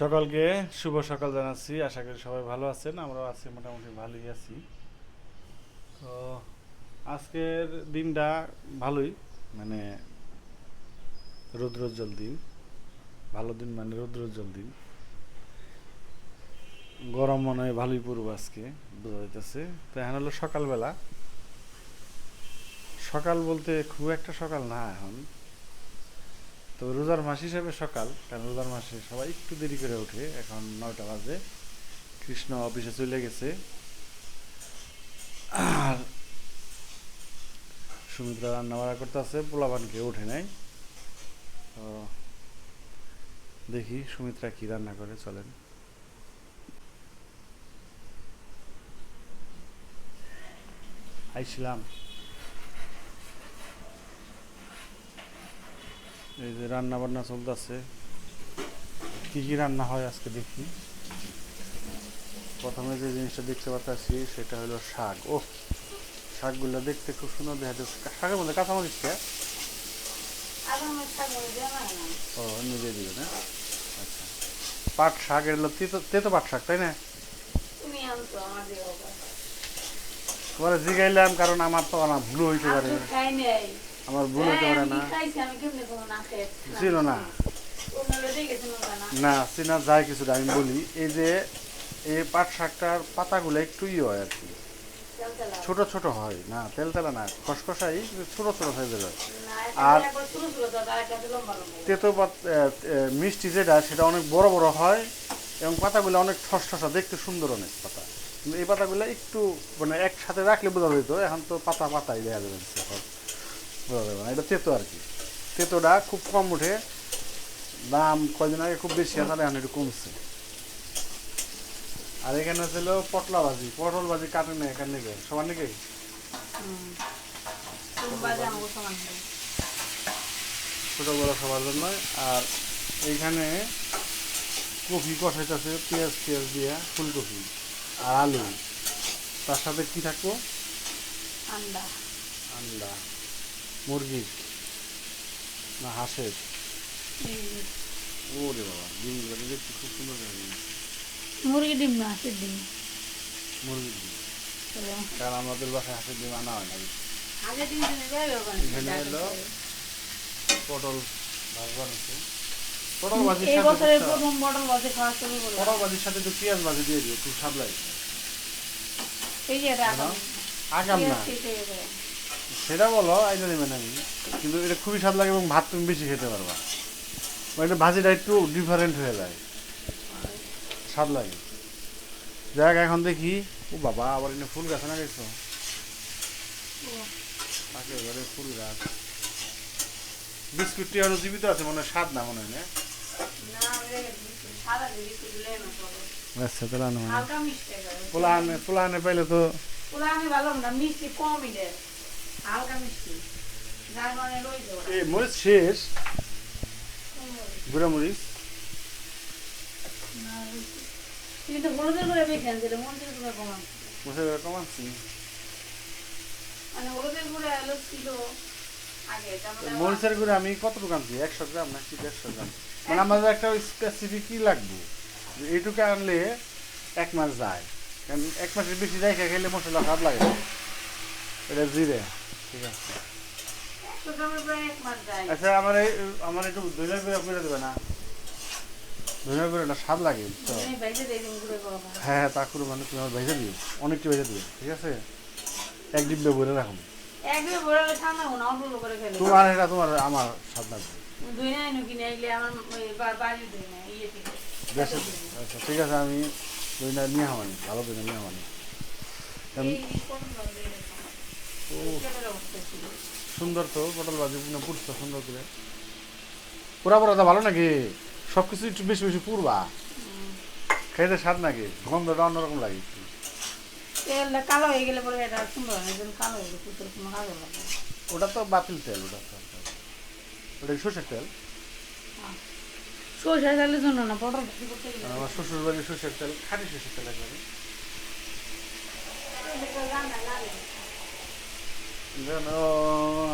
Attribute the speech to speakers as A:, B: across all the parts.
A: সকলকে শুভ সকাল জানাচ্ছি। আশা করি সবাই ভালো আছেন, আমরাও আছি, মোটামুটি ভালোই আছি। তো আজকের দিনটা ভালোই মানে রৌদ্রোজ্জ্বল দিন। ভালো দিন মানে রৌদ্রোজ্জ্বল দিন। গরম মনে হয় ভালোই পড়ব আজকে, বোঝা যাইতেছে। তো এখন হলো সকালবেলা। সকাল বলতে খুব একটা সকাল না এখন। তো রোজার মাস হিসাবে সকাল, কারণ রোজার মাসে সবাই একটু দেরি করে ওঠে, এখন নয়টা বাজে। কৃষ্ণ অফিসে চলে গেছে। আর সুমিত্রা রান্না বাড়া করতে আছে পোলাবানকে ওঠে নাই। তো দেখি সুমিত্রা কি রান্না করে, চলেন। আইছিলাম। এই যে রান্না বান্না চলতেছে। কি কি রান্না হয় আজকে দেখি। প্রথমে যে জিনিসটা দেখতে পাচ্ছি সেটা হলো শাক। ও শাকগুলো দেখতে খুব সুন্দর দেখা যাচ্ছে। শাকের মধ্যে কাঁচামরিচ কে? ও নিজে দিবে না আচ্ছা। পাট শাক, এগুলো তেতো পাট শাক, তাই না? তোমার জিগাইলাম, কারণ আমার তো না ভুল হইতে পারে। আমার ভুল হইতে পারে না। ছিল না না। চিনা যায় কিছুটা আমি বলি এই যে এই পাট শাকটার পাতাগুলো একটু ইয়ে হয় আর কি। ছোট ছোট হয় না তেল তেলা না খসখসাই ছোট ছোট সাইজের হয়। আর- তেতো মিষ্টি যেটা সেটা অনেক বড় বড় হয় এবং পাতাগুলো অনেক ঠসঠসা দেখতে সুন্দর অনেক পাতা। কিন্তু এই পাতাগুলো একটু মানে একসাথে রাখলে বোঝা যেত এখন তো পাতা পাতাই দেখা যাবে বোঝা যাবে না এটা তেতো আর কি। তেতোটা খুব কম উঠে দাম কয়দিন আগে খুব বেশি আছে এখন একটু কমছে। আর এখানে ছিল পটলা ভাজি পটল ভাজি কাটে না এখানে নাকি সবার নাকি? ছোট বড় সবার জন্য। আর এইখানে কফি কষাইতেছে পেঁয়াজ পেঁয়াজ দিয়া ফুলকপি আর আলু। তার সাথে কি থাকব? আন্ডা। মুরগি না হাঁসের? ওরে বাবা ডিমগুলো দেখতে খুব সুন্দর লাগে।
B: মুরগি ডিম না হাঁসের ডিম।
A: মুরগির ডিম। কারণ আমাদের বাসায় হাঁসের ডিম আনা হয় না।
B: ডিম
A: এখানে হলো পটল ভাজ বানাচ্ছে পটল ভাজির সাথে
B: প্রথম বটল বাজে খাওয়া শুরু
A: পটল ভাজির সাথে একটু পেঁয়াজ ভাজি দিয়ে দিও খুব স্বাদ লাগে।
B: এই যে আগাম।
A: না। সেটা বলো আইনা নেবেন আমি কিন্তু এটা খুবই স্বাদ লাগে এবং ভাত তুমি বেশি খেতে পারবা। এটা ভাজিটা একটু ডিফারেন্ট হয়ে যায়। স্বাদ লাগে। যাক এখন দেখি। ও বাবা আবার এনে ফুল গাছ না গেছো ঘরে ফুল গাছ। বিস্কুটটি আরও জীবিত আছে মনে হয় স্বাদ না মনে হয় না?
B: না, না।
A: আচ্ছা তাহলে পোলা আনে পোলা আনে পাইলে তো
B: আমি ভালো না মিষ্টি কমই দেয়।
A: এই মরিচ শেষ। গুঁড়া মরিচ। কমাচ্ছি মরিচের গুঁড়ো আমি কতটুকু আনছি? একশো গ্রাম নাকি দেড়শো গ্রাম? মানে আমাদের একটা স্পেসিফিক কি লাগবে। এইটুকু আনলে এক মাস যায়। কারণ এক মাসের বেশি যায় খেলে মশলা খারাপ লাগে না। এটা জিরে ঠিক আছে। আচ্ছা আমার আমার একটু করে দেবে না? গুঁড়োটা স্বাদ লাগে তো
B: না।
A: হ্যাঁ হ্যাঁ তা করে মানে তুমি আমার ভেজে দিও। অনেকটা ভেজে দিও ঠিক আছে? এক ডিব্বে ভরে রাখুন
B: না
A: তোমার এটা তোমার আমার স্বাদ লাগবে
B: নো ইয়ে
A: আচ্ছা ঠিক আছে আমি দইটা নিয়ে হওয়ানি ভালো দইটা নিয়ে সুন্দর তো পটল ভাজি পুরছো সুন্দর করে। পুরা পুরাটা ভালো নাকি? সব কিছু একটু বেশি বেশি পুরবা। খাইতে স্বাদ নাকি? গন্ধটা অন্যরকম লাগে
B: তেলটা কালো হয়ে গেলে পরে এটা সুন্দর হয় কালো হয়ে কোনো কালো লাগে
A: ওটা তো বাতিল তেল ওটা তো ওটা সর্ষের তেল?
B: সরষে তেলের জন্য না পটল গেলে।
A: আমার শ্বশুর বাড়ির সর্ষের তেল খাঁটি সর্ষের তেল একবারে। যেন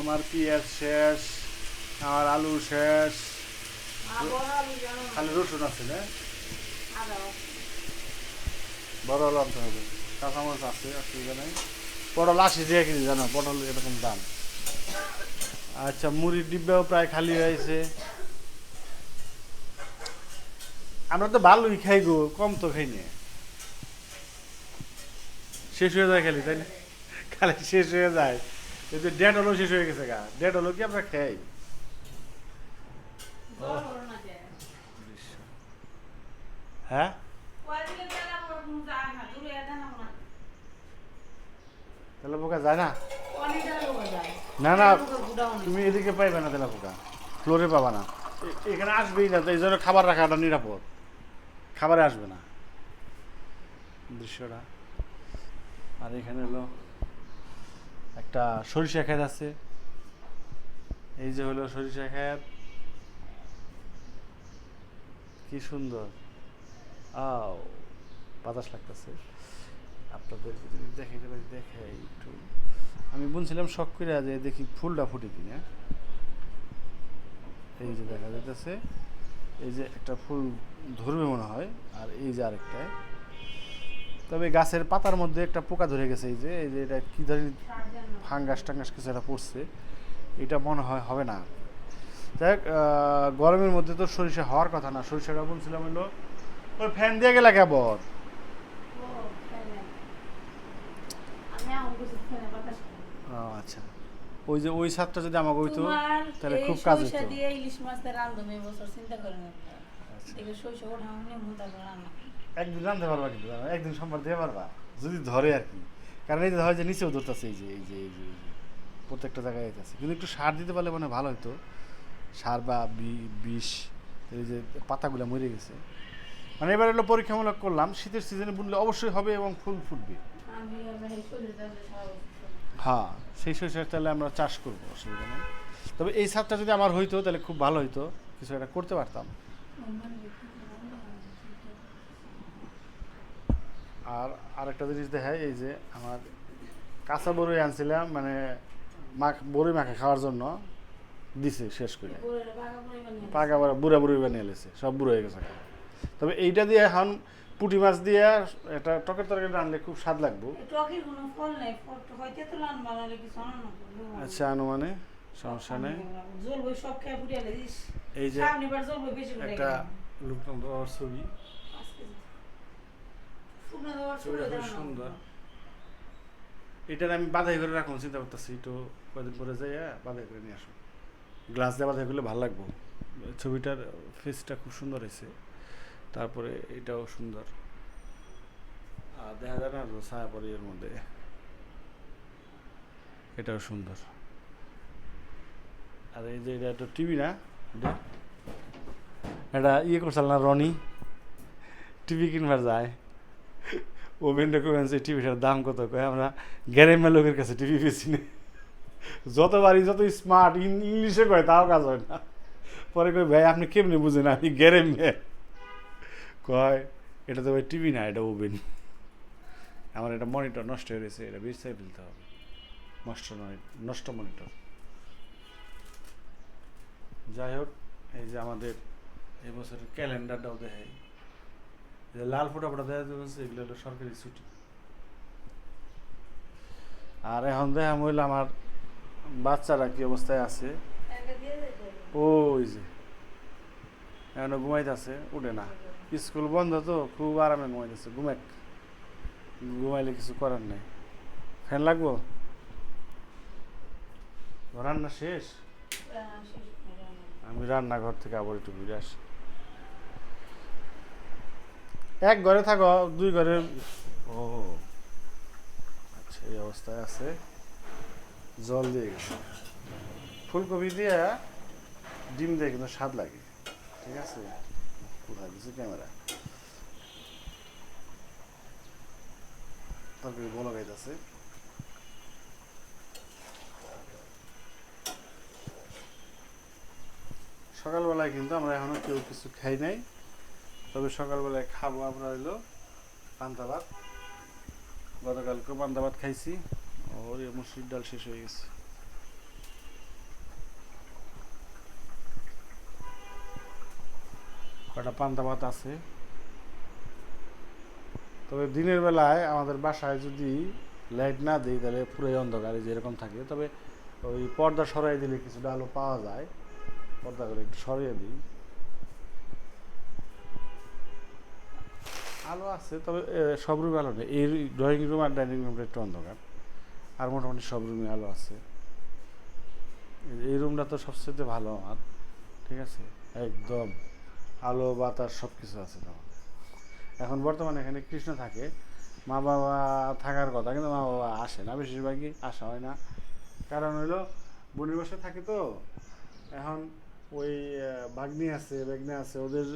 A: আমার পেঁয়াজ শেষ আমার আলু শেষ। খালি রসুন আছে না? বড় আনতে হবে। কাঁচামরিচ আছে অসুবিধা নেই। পটল আশি টাকা কেজি জানো পটল এরকম দাম। আচ্ছা মুড়ির ডিব্বাও প্রায় খালি হয়েছে। আমরা তো ভালোই খাই গো কম তো খাই না। শেষ হয়ে যায় খালি তাই না? খালি শেষ হয়ে যায়। যে ডেট শেষ হয়ে গেছে গা। ডেট কি আমরা খাই? হ্যাঁ?
B: যায় না? না
A: না, তুমি এদিকে পাইবে না পাবা না। এখানে আসবেই খাবার নিরাপদ। খাবারে আসবে না। দৃশ্যটা। আর এখানে হলো একটা সরিষা ক্ষেত আছে। এই যে হলো সরিষা ক্ষেত। কি সুন্দর। আও, বাতাস লাগতেছে। আপনাদের যদি দেখাইতে পারি দেখাই একটু। আমি বলছিলাম শখ করে যে দেখি ফুলটা ফুটে কিনা। এই যে দেখা যাইতেছে। এই যে একটা ফুল ধরবে মনে হয়। আর এই যে আরেকটা তবে গাছের পাতার মধ্যে একটা পোকা ধরে গেছে এই যে এই যে এটা কী ধরে ফাঙ্গাস টাঙ্গাস কিছু একটা পড়ছে এটা মনে হয় হবে না। যাই গরমের মধ্যে তো সরিষা হওয়ার কথা না। সরিষাটা বলছিলাম হলো ওই ফ্যান দিয়ে গেলে ও আচ্ছা। ওই যে ওই ছাদটা যদি আমাকে হইতো তাহলে খুব কাজ হতো
B: দিয়ে ইলিশ মাছ রান্ধবো এই বছর চিন্তা করেন
A: আচ্ছা।
B: সরিষা ওঠা রান্না।
A: একদিন রাঁধতে পারবা কিন্তু একদিন সোমবার দিয়ে পারবা। যদি ধরে আর কি। কারণ এই যে হয় যে নিচেও ধরতেছে এই যে এই যে এই যে প্রত্যেকটা জায়গায় আছে কিন্তু একটু সার দিতে পারলে মানে ভালো হতো সার বা বিষ এই যে পাতাগুলো মরে গেছে। মানে এবার হলো পরীক্ষামূলক করলাম শীতের সিজনে বুনলে অবশ্যই হবে এবং ফুল ফুটবে। হ্যাঁ সেই সরিষার তাহলে আমরা চাষ করব অসুবিধা নেই। তবে এই সারটা যদি আমার হইতো তাহলে খুব ভালো হইতো। কিছু একটা করতে পারতাম। আর আরেকটা জিনিস দেখায় এই যে আমার কাঁচা বড়ই আনছিলাম মানে মাখ বড়ই মাখা খাওয়ার জন্য দিছে শেষ করে।
B: বড়ি
A: পাকা বড় বুড়া বুড়ি বানিয়ে লেছে সব বুড়ো হয়ে গেছে তবে এইটা দিয়ে এখন পুঁটি মাছ দিয়ে একটা টকের তরকারি রানলে খুব স্বাদ লাগবো।
B: আনো
A: আচ্ছা আনুমানে সমস্যা নেই। এই যে একটা লুকনাম ছবি। সুন্দর। এটার আমি বাধাই করে রাখুন চিন্তা করতেছি তো কদিন পরে যাই বাধাই করে নিয়ে আসো গ্লাস দিয়ে বাধাই করলে ভালো লাগবো। ছবিটার ফেসটা খুব সুন্দর হয়েছে তারপরে এটাও সুন্দর। আর দেখা যায় না ছায়া পরে এর মধ্যে। এটাও সুন্দর। আর এই যে এটা তো টিভি না? এটা? এটা ইয়ে করছিল না রনি? টিভি কিনবার যায়। ওভেনটা করে আনছে টিভিটার দাম কত? কয়, আমরা গ্যারেমা লোকের কাছে টিভি পেয়েছি না। যতবারই যত স্মার্ট ইংলিশে কয়, তাও কাজ হয় না। পরে কয়, ভাই, আপনি কেমনি বুঝেন? আমি গ্যারেমে কয়, এটা তো ভাই টিভি না, এটা ওভেন। আমার এটা মনিটর নষ্ট হয়ে গেছে, এটা বেশ ফেলতে হবে। নষ্ট নয়, নষ্ট মনিটর। যাই হোক, এই যে আমাদের এই ক্যালেন্ডারটাও দেখাই। এই যে লাল ফোটা ফোটা দেখা যাচ্ছে এগুলো হলো সরকারি ছুটি। আর এখন দেখা হইল আমার বাচ্চারা কি অবস্থায় আছে? ওই যে এখনও ঘুমাইতেছে উঠে না। স্কুল বন্ধ তো খুব আরামে ঘুমাইতেছে ঘুমাক। ঘুমাইলে কিছু করার নেই। ফ্যান লাগবো? রান্না শেষ? আমি রান্নাঘর থেকে আবার একটু ঘুরে আসি। এক ঘরে থাকো, দুই ঘরে। ও আচ্ছা এই অবস্থায় আছে। জল দিয়ে গেছে। ফুলকপি দিয়ে ডিম দিয়ে কিন্তু স্বাদ লাগে। ঠিক আছে? কোথায় দিচ্ছে ক্যামেরা? তরকারি বলো গাইতেছে সকালবেলায় কিন্তু আমরা এখনও কেউ কিছু খাই নাই। তবে সকালবেলায় খাব আমরা হইল পান্তা ভাত। গতকালকে পান্তা ভাত খাইছি। ওর মুসুর ডাল শেষ হয়ে গেছে। কটা পান্তা ভাত আছে? তবে দিনের বেলায় আমাদের বাসায় যদি লাইট না দিই, তাহলে পুরোই অন্ধকার যেরকম থাকে। তবে ওই পর্দা সরাই দিলে কিছুটা আলো পাওয়া যায়। পর্দাগুলো একটু সরিয়ে দিই। আলো আছে, তবে সব রুমে আলো নেই। এই ড্রয়িং রুম আর ডাইনিং রুমটা একটু অন্ধকার। আর মোটামুটি সব রুমে আলো আছে। এই রুমটা তো সবচেয়ে ভালো আমার, ঠিক আছে? একদম আলো, বাতাস সব কিছু আছে তোমার এখন বর্তমানে এখানে কৃষ্ণ থাকে। মা বাবা থাকার কথা, কিন্তু মা বাবা আসে না, বেশিরভাগই আসা হয় না। কারণ হইল বোনের বাসায় থাকে তো। এখন ওই ভাগ্নি আছে বেগনি আছে, ওদের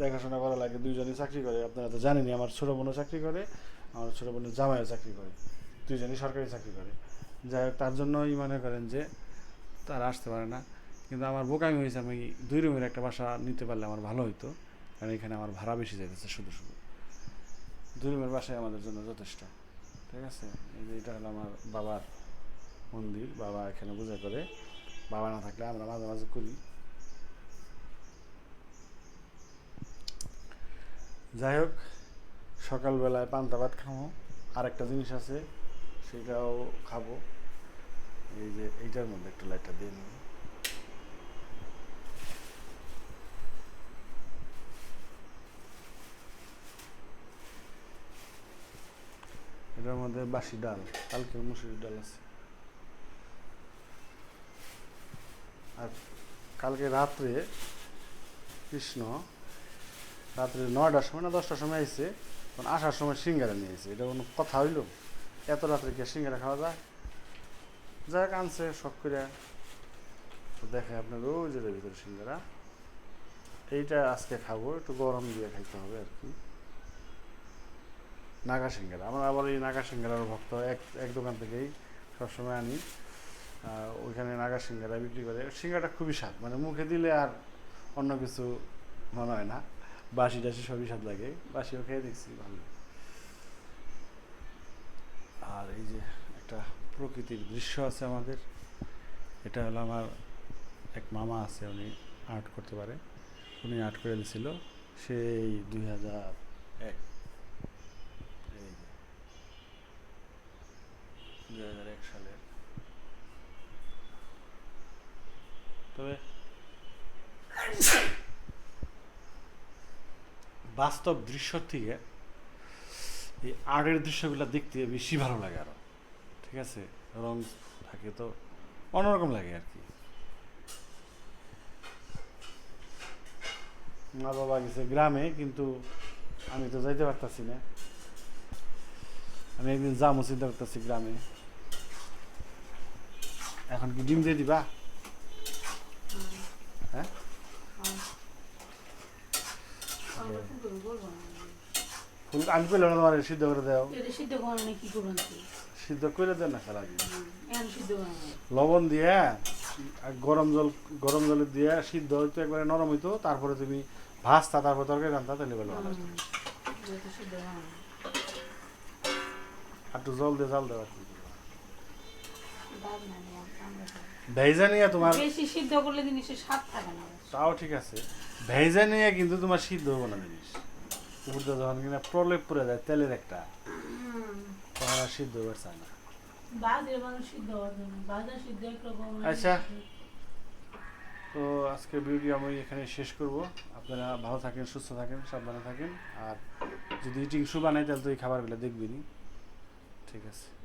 A: দেখাশোনা করা লাগে, দুইজনই চাকরি করে। আপনারা তো জানেনই, আমার ছোটো বোনও চাকরি করে, আমার ছোটো বোনের জামাইও চাকরি করে। দুইজনই সরকারি চাকরি করে। যাই হোক, তার জন্যই মনে করেন যে তারা আসতে পারে না। কিন্তু আমার বোকামি হয়েছে, আমি দুই রুমের একটা বাসা নিতে পারলে আমার ভালো হতো কারণ এখানে আমার ভাড়া বেশি যাইতেছে শুধু শুধু। দুই রুমের বাসায় আমাদের জন্য যথেষ্ট। ঠিক আছে? এটা হলো আমার বাবার মন্দির, বাবা এখানে পূজা করে। বাবা না থাকলে আমরা মাঝে মাঝে করি যাই হোক সকালবেলায় পান্তা ভাত খাব। আর একটা জিনিস আছে, সেটাও খাব। এই যে, এইটার মধ্যে একটু লাইটটা দিয়ে নিই। এটার মধ্যে বাসি ডাল কালকের মুসুরির ডাল আছে আর কালকে রাত্রে কৃষ্ণ রাত্রে নয়টার সময় না দশটার সময় আইসে তখন আসার সময় সিঙ্গারা নিয়ে এসে এটা কোনো কথা হইল? এত রাত্রে কি সিঙ্গারা খাওয়া যায়? যাক আনছে, শখ করে তো দেখে আপনার ওই যে ভিতরে সিঙ্গারা। এইটা আজকে খাব, একটু গরম দিয়ে খাইতে হবে আর কি। নাগা সিঙ্গারা। আমরা আবার এই নাগা সিঙ্গারার ভক্ত এক এক দোকান থেকেই সবসময় আনি। ওইখানে নাগা সিঙ্গারা বিক্রি করে। সিঙ্গারাটা খুবই স্বাদ মানে মুখে দিলে আর অন্য কিছু মনে হয় না। বাসি টাসি সবই স্বাদ লাগে। বাসিও খেয়ে দেখছি ভালো আর এই যে একটা প্রকৃতির দৃশ্য আছে আমাদের, এটা হলো আমার এক মামা আছে, উনি আর্ট করতে পারে। উনি আর্ট করে দিয়েছিল সেই দুই হাজার এক। দুই হাজার এক সালের তবে বাস্তব দৃশ্য থেকে এই আর্টের দৃশ্যগুলো দেখতে বেশি ভালো লাগে আরও। ঠিক আছে? রং থাকে তো অন্যরকম লাগে আর কি। মা বাবা গেছে গ্রামে, কিন্তু আমি তো যাইতে পারতাছি না। আমি একদিন যাব, চিন্তা করতেছি গ্রামে। এখন কি ডিম দিয়ে দিবা হ্যাঁ
B: আমরা কি করব বলব না।
A: ফুল আমি না তোমার সিদ্ধ করে দাও।
B: সিদ্ধ করানো না কি করবেন
A: সিদ্ধ করে দেন না। লবণ দিয়ে গরম জল গরম জলে দিয়ে সিদ্ধ হইতো একবারে নরম হইতো তারপরে তুমি ভাজতা তারপর তরকারি রান্তা তাহলে ভালো আর একটু জল দিয়ে জাল দেওয়া। ভেজা নিয়ে তোমার
B: বেশি সিদ্ধ করলে জিনিসের স্বাদ থাকে না।
A: তাও ঠিক আছে। ভেজা নিয়ে কিন্তু তোমার সিদ্ধ হব না জিনিস। উপর যখন কিনা প্রলেপ পড়ে যায় তেলের একটা। তখন আর সিদ্ধ হবার চায় না। আচ্ছা। তো আজকে ভিডিও আমি এখানে শেষ করব। আপনারা ভালো থাকেন সুস্থ থাকেন সাবধানে থাকেন। আর যদি ইটিং শু বানাই তাহলে তো এই খাবারগুলো দেখবেনই। ঠিক আছে।